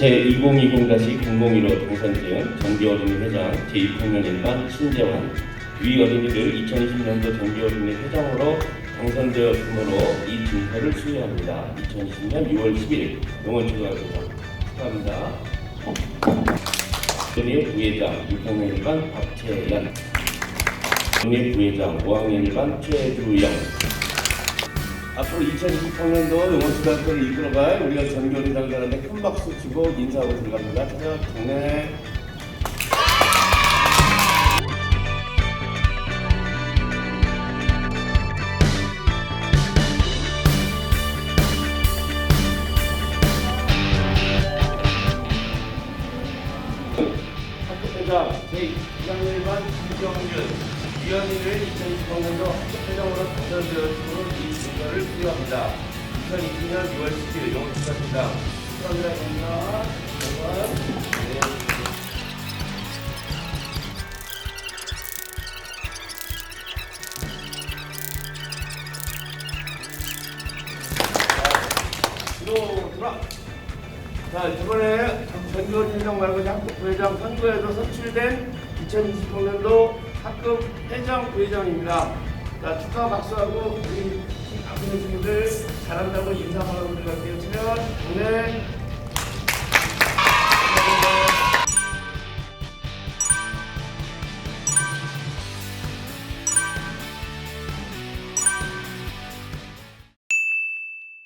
제2020-001호 당선지은 정기어린이 회장 제6학년 1반 신재환 위 어린이들 2020년도 정기어린이 회장으로 당선되었으므로 이 증서를 수여합니다. 2020년 6월 10일 용원초등학교 축하합니다. 어린이 부회장 6학년 1반 박채연 어린이 부회장 5학년 1반 최주영 앞으로 2020학년도 용원초등학교를 이끌어갈 우리가 전교리 당사한테 큰 박수 치고 인사하고 들어갑니다. 찾아 동네. 학급회장 제2학년반 김경준 위원회를 2020학년도 학급회장으로 당선되었으므로 이 증거를 수여합니다. 2020년 6월 10일 용원초등학교장 축하드립니다. 네. 뒤로 돌아. 자, 이번에 회장 말고 학급 부회장 선거에서 선출된 2020학년도 학급 회장 부회장입니다. 자, 축하 박수하고 우리 친구들 잘한다고 인사 바라고 들어갈게요. 치면 네.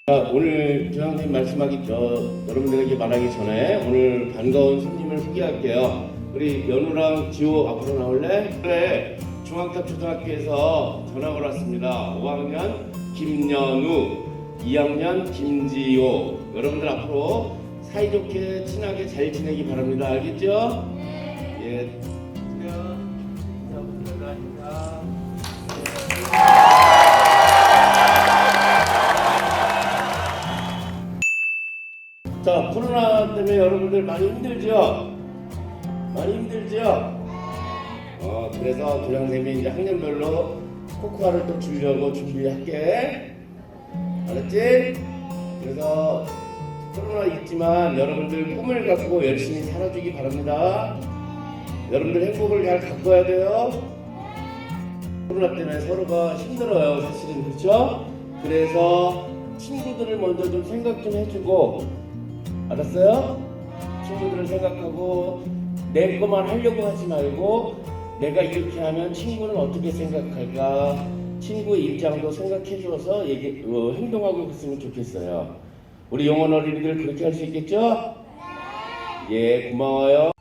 자, 오늘 조장님 말씀하기 저 여러분들에게 말하기 전에 오늘 반가운 손님을 소개할게요. 우리 연우랑 지호 앞으로 나올래? 그래. 중앙탑 초등학교에서 전학을 왔습니다. 5학년 김연우, 2학년 김지호. 여러분들 앞으로 사이좋게 친하게 잘 지내기 바랍니다. 알겠죠? 네. 예. 자, 코로나 때문에 여러분들 많이 힘들죠? 많이 힘들죠? 어, 그래서 교장선생님이 이제 학년별로 코코아를 또 주려고 준비할게. 알았지? 그래서 코로나 있지만 여러분들 꿈을 갖고 열심히 살아주기 바랍니다. 여러분들 행복을 잘 가꿔야 돼요. 코로나 때문에 서로가 힘들어요, 사실은 그렇죠? 그래서 친구들을 먼저 좀 생각 좀 해주고 알았어요? 친구들을 생각하고 내 것만 하려고 하지 말고 내가 이렇게 하면 친구는 어떻게 생각할까 친구의 입장도 생각해 줘서 얘기, 어, 행동하고 있으면 좋겠어요. 우리 영원 어린이들 그렇게 할 수 있겠죠? 예, 고마워요.